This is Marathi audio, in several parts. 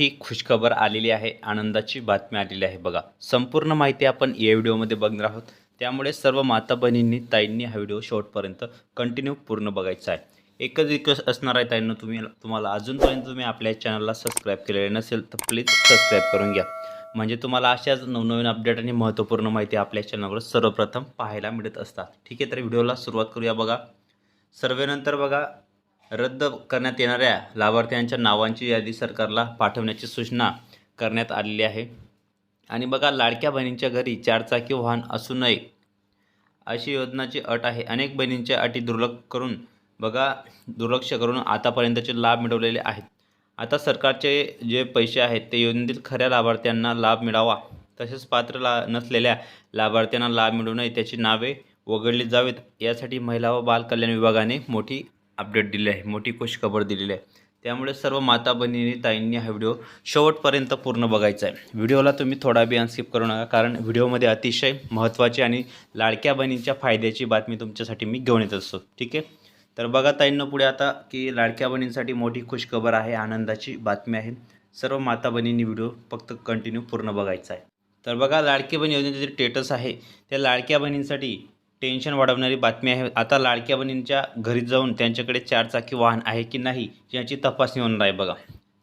मोठी खुशखबर आलेली आहे आनंदाची बातमी आलेली आहे. बघा संपूर्ण माहिती आपण या व्हिडिओमध्ये बघणार आहोत. त्यामुळे सर्व माता बहिणींनी ताईंनी हा व्हिडिओ शेवटपर्यंत कंटिन्यू पूर्ण बघायचा आहे. एकच रिक्वेस्ट असणार आहे ताईंना तुम्ही तुम्हाला अजूनपर्यंत तुम्ही आपल्या चॅनलला सबस्क्राईब केलेले नसेल तर प्लीज सबस्क्राईब करून घ्या. म्हणजे तुम्हाला अशाच नवनवीन अपडेट आणि महत्त्वपूर्ण माहिती आपल्या चॅनलवर सर्वप्रथम पाहायला मिळत असतात. ठीक आहे तर व्हिडिओला सुरुवात करूया बघा. सर्वेनंतर बघा रद्द करण्यात येणाऱ्या लाभार्थ्यांच्या नावांची यादी सरकारला पाठवण्याची सूचना करण्यात आलेली आहे. आणि बघा लाडक्या बहिणींच्या घरी चारचाकी वाहन असू नये अशी योजनाची अट आहे. अनेक बहिणींच्या अटी दुर्लक्ष करून बघा दुर्लक्ष करून आतापर्यंतचे लाभ मिळवलेले आहेत. आता सरकारचे जे पैसे आहेत ते योजनेतील खऱ्या लाभार्थ्यांना लाभ मिळावा. तसेच पात्र ला नसलेल्या लाभार्थ्यांना लाभ मिळू नये त्याची नावे वगळली जावेत. यासाठी महिला व बालकल्याण विभागाने मोठी अपडेट दिली आहे मोठी खुशखबर दिलेली आहे. त्यामुळे सर्व माता बहिणींनी ताईंनी हा व्हिडिओ शेवटपर्यंत पूर्ण बघायचा आहे. व्हिडिओला तुम्ही थोडा बी अनस्किप करू नका कारण व्हिडिओमध्ये अतिशय महत्त्वाची आणि लाडक्या बहिणींच्या फायद्याची बातमी तुमच्यासाठी मी घेऊन येत असतो. ठीक आहे? तर बघा ताईंना पुढे आता की लाडक्या बहिणींसाठी मोठी खुशखबर आहे आनंदाची बातमी आहे. सर्व माता बहिणींनी व्हिडिओ फक्त कंटिन्यू पूर्ण बघायचा आहे. तर बघा लाडकी बहीण योजनेचे जे स्टेटस आहे त्या लाडक्या बहिणींसाठी टेन्शन वाढवणारी बातमी आहे. आता लाडक्या बहिणींच्या घरी जाऊन त्यांच्याकडे चारचाकी वाहन आहे की नाही याची तपासणी होणार आहे बघा.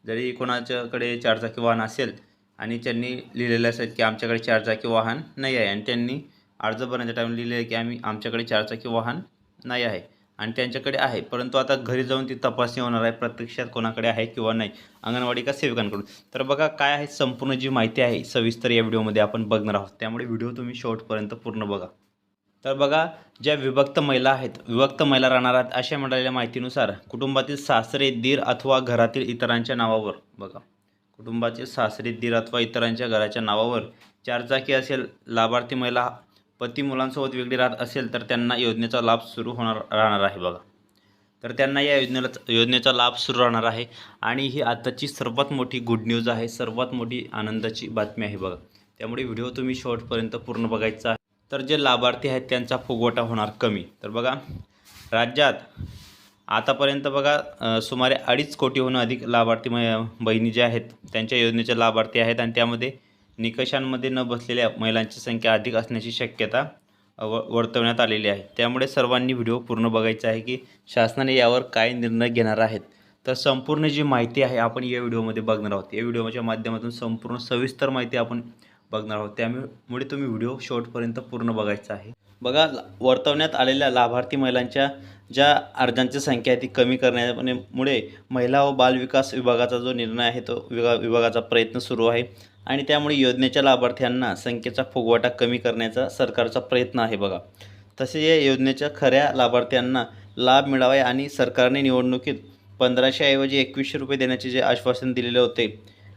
जरी कोणाच्याकडे चारचाकी वाहन असेल आणि त्यांनी लिहिलेलं असेल की आमच्याकडे चारचाकी वाहन नाही आहे आणि त्यांनी अर्ज भरण्याच्या टाईम लिहिलेलं आहे की आम्ही आमच्याकडे चारचाकी वाहन नाही आहे आणि त्यांच्याकडे आहे. परंतु आता घरी जाऊन ती तपासणी होणार आहे. प्रत्यक्षात कोणाकडे आहे किंवा नाही. अंगणवाडी का सेवकांकडून? तर बघा काय आहे संपूर्ण जी माहिती आहे सविस्तर या व्हिडिओमध्ये आपण बघणार आहोत. त्यामुळे व्हिडिओ तुम्ही शेवटपर्यंत पूर्ण बघा. तर बघा ज्या विभक्त महिला आहेत विभक्त महिला राहणार आहेत अशा मिळालेल्या माहितीनुसार कुटुंबातील सासरे दीर अथवा घरातील इतरांच्या नावावर बघा कुटुंबातील सासरे दीर अथवा इतरांच्या घराच्या नावावर चारचाकी असेल लाभार्थी महिला पती मुलांसोबत वेगळी राहत असेल तर त्यांना योजनेचा लाभ सुरू होणार राहणार आहे बघा. तर त्यांना या योजनेला योजनेचा लाभ सुरू राहणार आहे आणि ही आताची सर्वात मोठी गुड न्यूज आहे सर्वात मोठी आनंदाची बातमी आहे बघा. त्यामुळे व्हिडिओ तुम्ही शॉर्टपर्यंत पूर्ण बघायचा आहे. तर जे लाभार्थी आहेत त्यांचा फुगवटा होणार कमी. तर बघा राज्यात आतापर्यंत बघा सुमारे अडीच कोटीहून अधिक लाभार्थी बहिणी ज्या आहेत त्यांच्या योजनेचे लाभार्थी आहेत आणि त्यामध्ये निकषांमध्ये न बसलेल्या महिलांची संख्या अधिक असण्याची शक्यता व वर्तवण्यात आलेली आहे. त्यामुळे सर्वांनी व्हिडिओ पूर्ण बघायचा आहे की शासनाने यावर काय निर्णय घेणार आहेत. तर संपूर्ण जी माहिती आहे आपण या व्हिडिओमध्ये बघणार आहोत. या व्हिडिओच्या माध्यमातून संपूर्ण सविस्तर माहिती आपण बघणार आहोत. त्यामुळे तुम्ही व्हिडिओ शेवटपर्यंत पूर्ण बघायचा आहे. बघा वर्तवण्यात आलेल्या लाभार्थी महिलांच्या ज्या अर्जांची संख्या आहे ती कमी करण्यामुळे महिला व बालविकास विभागाचा जो निर्णय आहे तो विभा विभागाचा प्रयत्न सुरू आहे. आणि त्यामुळे योजनेच्या लाभार्थ्यांना संख्येचा फुगवाटा कमी करण्याचा सरकारचा प्रयत्न आहे बघा. तसे या योजनेच्या खऱ्या लाभार्थ्यांना लाभ मिळावा आणि सरकारने निवडणुकीत पंधराशेऐवजी एकवीसशे रुपये देण्याचे जे आश्वासन दिलेले होते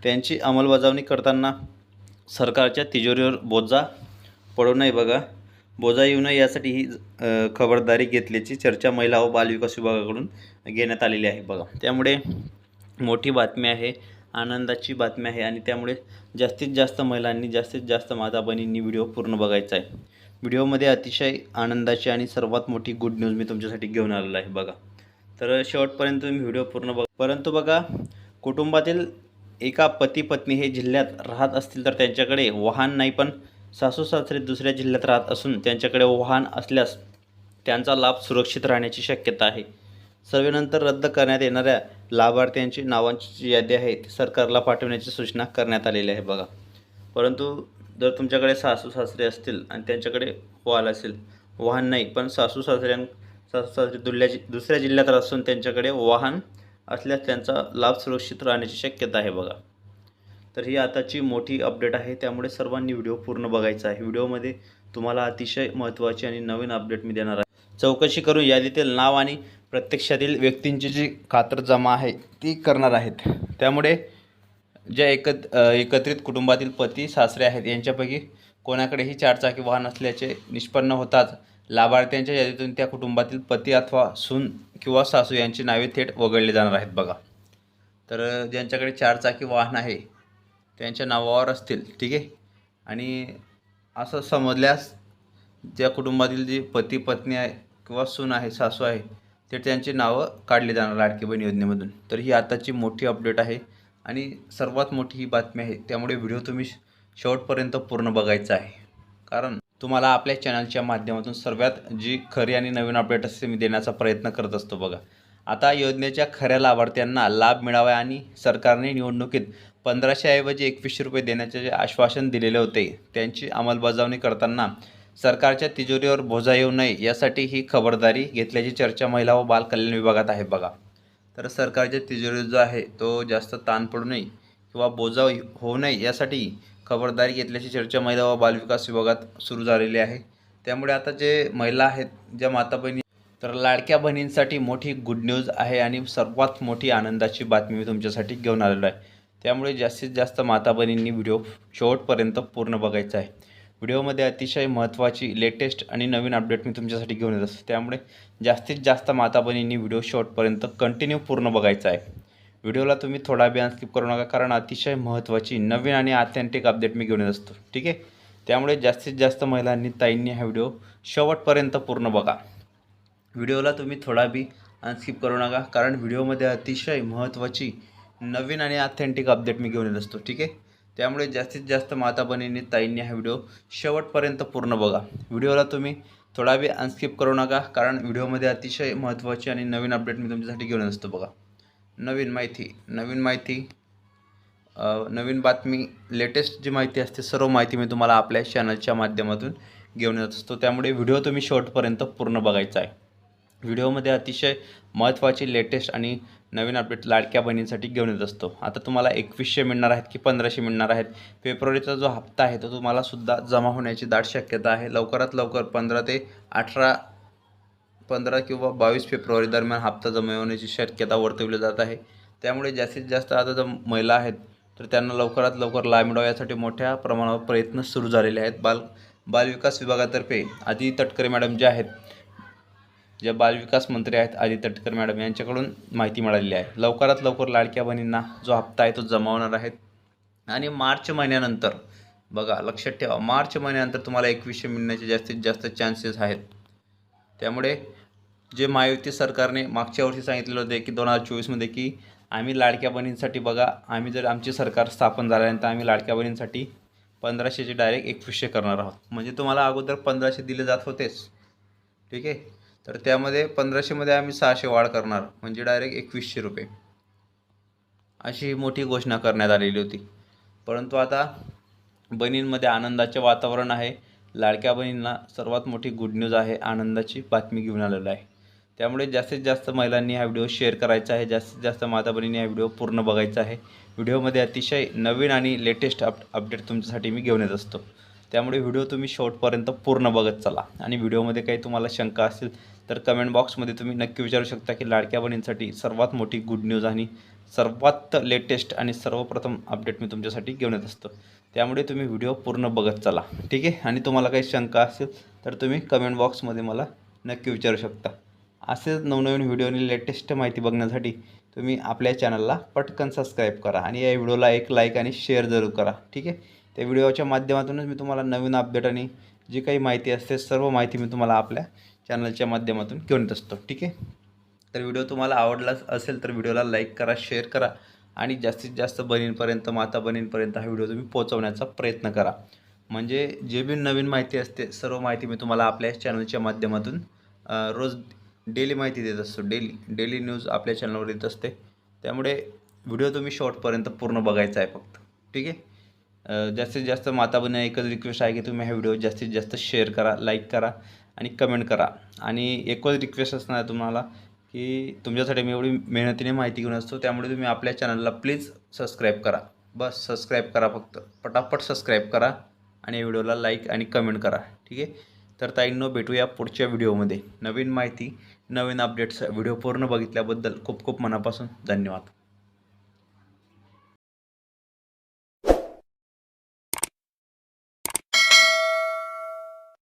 त्यांची अंमलबजावणी करताना सरकारच्या तिजोरीवर बोजा पडू नये बघा. बोजा येऊ नये यासाठी ही खबरदारी घेतल्याची चर्चा महिला व बालविकास विभागाकडून घेण्यात आलेली आहे बघा. त्यामुळे मोठी बातमी आहे आनंदाची बातमी आहे आणि त्यामुळे जास्तीत जास्त महिलांनी जास्तीत जास्त माता बहिणींनी व्हिडिओ पूर्ण बघायचा आहे. व्हिडिओमध्ये अतिशय आनंदाची आणि सर्वात मोठी गुड न्यूज मी तुमच्यासाठी घेऊन आलेलो आहे बघा. तर शेवटपर्यंत तुम्ही व्हिडिओ पूर्ण बघा. परंतु बघा कुटुंबातील एका पती पत्नी हे जिल्ह्यात राहत असतील तर त्यांच्याकडे वाहन नाही पण सासू सासरे दुसऱ्या जिल्ह्यात राहत असून त्यांच्याकडे वाहन असल्यास त्यांचा लाभ सुरक्षित राहण्याची शक्यता आहे. सर्वेनंतर रद्द करण्यात येणाऱ्या लाभार्थ्यांची नावांची जी यादी आहे ती सरकारला पाठवण्याची सूचना करण्यात आलेली आहे बघा. परंतु जर तुमच्याकडे सासू सासरे असतील आणि त्यांच्याकडे वाहन असेल वाहन नाही पण सासू सासऱ्यां सासू सासरे दुल्ह्या दुसऱ्या जिल्ह्यात असून त्यांच्याकडे वाहन असल्यास त्यांचा लाभ सुरक्षित राहण्याची शक्यता आहे बघा. तर ही आताची मोठी अपडेट आहे. त्यामुळे सर्वांनी व्हिडिओ पूर्ण बघायचा आहे. व्हिडिओमध्ये तुम्हाला अतिशय महत्त्वाची आणि नवीन अपडेट मी देणार आहे. चौकशी करून यादीतील नाव आणि प्रत्यक्षातील व्यक्तींची जी खातर जमा आहे ती करणार आहेत. त्यामुळे ज्या एकत एकत्रित कुटुंबातील पती सासरे आहेत यांच्यापैकी कोणाकडेही चारचाकी वाहन असल्याचे निष्पन्न होताच लाभार्थ्यांच्या यादीतून त्या कुटुंबातील पती अथवा सून किंवा सासू यांची नावे थेट वगळली जाणार आहेत बघा. तर ज्यांच्याकडे चारचाकी वाहन आहे त्यांच्या नावावर असतील ठीक आहे? आणि असं समजल्यास ज्या कुटुंबातील जी पती पत्नी आहे किंवा सून आहे सासू आहे ते त्यांची नावं काढली जाणार लाडकी बहीण योजनेमधून. तर ही आताची मोठी अपडेट आहे आणि सर्वात मोठी ही बातमी आहे त्यामुळे व्हिडिओ तुम्ही शेवटपर्यंत पूर्ण बघायचा आहे. कारण तुम्हाला आपल्या चॅनलच्या माध्यमातून सर्वात जी खरी आणि नवीन अपडेट असते मी देण्याचा प्रयत्न करत असतो बघा. आता योजनेच्या खऱ्या लाभार्थ्यांना लाभ मिळावा आणि सरकारने निवडणुकीत पंधराशेऐवजी एकवीसशे रुपये देण्याचे जे आश्वासन दिलेले होते त्यांची अंमलबजावणी करताना सरकारच्या तिजोरीवर बोजा येऊ नये यासाठी ही खबरदारी घेतल्याची चर्चा महिला व बाल कल्याण विभागात आहे बघा. तर सरकारच्या तिजोरी जो आहे तो जास्त ताण पडू नये किंवा बोजा होऊ नये यासाठी खबरदारी घेतल्याची चर्चा महिला व बालविकास विभागात सुरू झालेली आहे. त्यामुळे आता जे महिला आहेत ज्या माता बहिणी तर लाडक्या बहिणींसाठी मोठी गुड न्यूज आहे आणि सर्वात मोठी आनंदाची बातमी मी तुमच्यासाठी घेऊन आलेलो आहे. त्यामुळे जास्तीत जास्त माता बहिणींनी व्हिडिओ शेवटपर्यंत पूर्ण बघायचा आहे. व्हिडिओमध्ये अतिशय महत्त्वाची लेटेस्ट आणि नवीन अपडेट मी तुमच्यासाठी घेऊन येत असतो. त्यामुळे जास्तीत जास्त माता बहिणींनी व्हिडिओ शेवटपर्यंत कंटिन्यू पूर्ण बघायचा आहे. व्हिडिओला तुम्ही थोडा बी स्किप करू नका कारण अतिशय महत्त्वाची नवीन आणि ऑथेंटिक अपडेट मी घेऊन येत असतो. ठीक आहे? त्यामुळे जास्तीत जास्त महिलांनी ताईंनी हा व्हिडिओ शेवटपर्यंत पूर्ण बघा. व्हिडिओला तुम्ही थोडा बी अनस्किप करू नका कारण व्हिडिओमध्ये अतिशय महत्त्वाची नवीन आणि ऑथेंटिक अपडेट मी घेऊन येत असतो. ठीक आहे? त्यामुळे जास्तीत जास्त माता बहिणींनी ताईंनी हा व्हिडिओ शेवटपर्यंत पूर्ण बघा. व्हिडिओला तुम्ही थोडा बी अनस्किप करू नका कारण व्हिडिओमध्ये अतिशय महत्त्वाची आणि नवीन अपडेट मी तुमच्यासाठी घेऊन असतो. बघा. नवीन माहिती नवीन माहिती नवीन बातमी लेटेस्ट जी माहिती असते सर्व माहिती मी तुम्हाला आपल्या चॅनलच्या माध्यमातून घेऊन येत असतो. त्यामुळे व्हिडिओ तुम्ही शेवटपर्यंत पूर्ण बघायचा आहे. व्हिडिओमध्ये अतिशय महत्त्वाची लेटेस्ट आणि नवीन अपडेट लाडक्या बहिणींसाठी घेऊन येत असतो. आता तुम्हाला एकवीसशे मिळणार आहेत की पंधराशे मिळणार आहेत? फेब्रुवारीचा जो हप्ता आहे तो तुम्हाला सुद्धा जमा होण्याची दाट शक्यता आहे. लवकरात लवकर पंधरा ते अठरा पंधरा किंवा बावीस फेब्रुवारी दरम्यान हप्ता जमा होण्याची शक्यता वर्तवली जात आहे. त्यामुळे जास्तीत जास्त आता जर महिला आहेत तर त्यांना लवकरात लवकर लाभ मिळावा यासाठी मोठ्या प्रमाणावर प्रयत्न सुरू झालेले आहेत. बाल बालविकास विभागातर्फे आदी तटकरे मॅडम ज्या आहेत ज्या बालविकास मंत्री आहेत आदी तटकर मॅडम यांच्याकडून माहिती मिळालेली आहे. लवकरात लवकर लाडक्या बहिणींना जो हप्ता आहे तो जमा होणार आहे. आणि मार्च महिन्यानंतर बघा लक्षात ठेवा मार्च महिन्यानंतर तुम्हाला एकवीसशे मिळण्याचे जास्तीत जास्त चान्सेस आहेत. त्यामुळे जे महायुती सरकारने मागच्या वर्षी सांगितलेलं होते की दोन हजार चोवीसमध्ये की आम्ही लाडक्या बहिणींसाठी बघा आम्ही जर आमचे सरकार स्थापन झाल्यानंतर आम्ही लाडक्या बहिणींसाठी पंधराशेचे डायरेक्ट एकवीसशे करणार आहोत. म्हणजे तुम्हाला अगोदर पंधराशे दिले जात होतेच. ठीक आहे? तर त्यामध्ये पंधराशेमध्ये आम्ही सहाशे वाढ करणार म्हणजे डायरेक्ट एकवीसशे रुपये. अशी ही मोठी घोषणा करण्यात आलेली होती. परंतु आता बहिणींमध्ये आनंदाचे वातावरण आहे. लाडक्या बहिणींना सर्वात मोठी गुड न्यूज आहे आनंदाची बातमी घेऊन आलेलं आहे. त्यामुळे जास्तीत जास्त महिलांनी हा व्हिडिओ शेअर करायचा आहे. जास्तीत जास्त माता बहिणींनी हा व्हिडिओ पूर्ण बघायचा आहे. व्हिडिओमध्ये अतिशय नवीन आणि लेटेस्ट अप अपडेट तुमच्यासाठी मी घेऊन येत असतो. त्यामुळे व्हिडिओ तुम्ही शेवटपर्यंत पूर्ण बघत चला. आणि व्हिडिओमध्ये काही तुम्हाला शंका असेल तर कमेंट बॉक्समध्ये तुम्ही नक्की विचारू शकता की लाडक्या बहिणींसाठी सर्वात मोठी गुड न्यूज आणि सर्वात लेटेस्ट आणि सर्वप्रथम अपडेट मी तुमच्यासाठी घेऊन येत असतो. त्यामुळे तुम्ही व्हिडिओ पूर्ण बघत चला. ठीक आहे? आणि तुम्हाला काही शंका असेल तर तुम्ही कमेंट बॉक्समध्ये मला नक्की विचारू शकता. असेच नवनवीन व्हिडिओ आणि लेटेस्ट माहिती बघण्यासाठी तुम्ही आपल्या चॅनलला पटकन सबस्क्राईब करा आणि या व्हिडिओला एक लाईक आणि शेअर जरूर करा. ठीक आहे? त्या व्हिडिओच्या माध्यमातूनच मी तुम्हाला नवीन अपडेट आणि जी काही माहिती असते सर्व माहिती मी तुम्हाला आपल्या चॅनलच्या माध्यमातून घेऊन येत असतो ठीक आहे? तर व्हिडिओ तुम्हाला आवडला असेल तर व्हिडिओला लाईक करा शेअर करा आणि जास्तीत जास्त बहिणींपर्यंत माता बहिणींपर्यंत हा व्हिडिओ तुम्ही पोहोचवण्याचा प्रयत्न करा. म्हणजे जे बी नवीन माहिती असते सर्व माहिती मी तुम्हाला आपल्या चॅनलच्या माध्यमातून रोज डेली माहिती देत असतो. डेली डेली न्यूज आपल्या चॅनलवर येत असते. त्यामुळे व्हिडिओ तुम्ही शॉर्टपर्यंत पूर्ण बघायचा आहे फक्त. ठीक आहे? जास्तीत जास्त माता बहिणी एकच रिक्वेस्ट आहे की तुम्ही हा व्हिडिओ जास्तीत जास्त शेअर करा लाईक करा आणि कमेंट करा. आणि एकच रिक्वेस्ट असणार आहे तुम्हाला की तुमच्यासाठी मी एवढी मेहनतीने माहिती घेऊन असतो त्यामुळे तुम्ही आपल्या चॅनलला प्लीज सबस्क्राईब करा. बस सबस्क्राईब करा फक्त. पटापट सबस्क्राईब करा आणि या व्हिडिओला लाईक आणि कमेंट करा. ठीक आहे? तर ताईंनो भेटूया पुढच्या व्हिडिओमध्ये नवीन माहिती नवीन अपडेट्स व्हिडिओ पूर्ण बघितल्याबद्दल खूप खूप मनापासून धन्यवाद.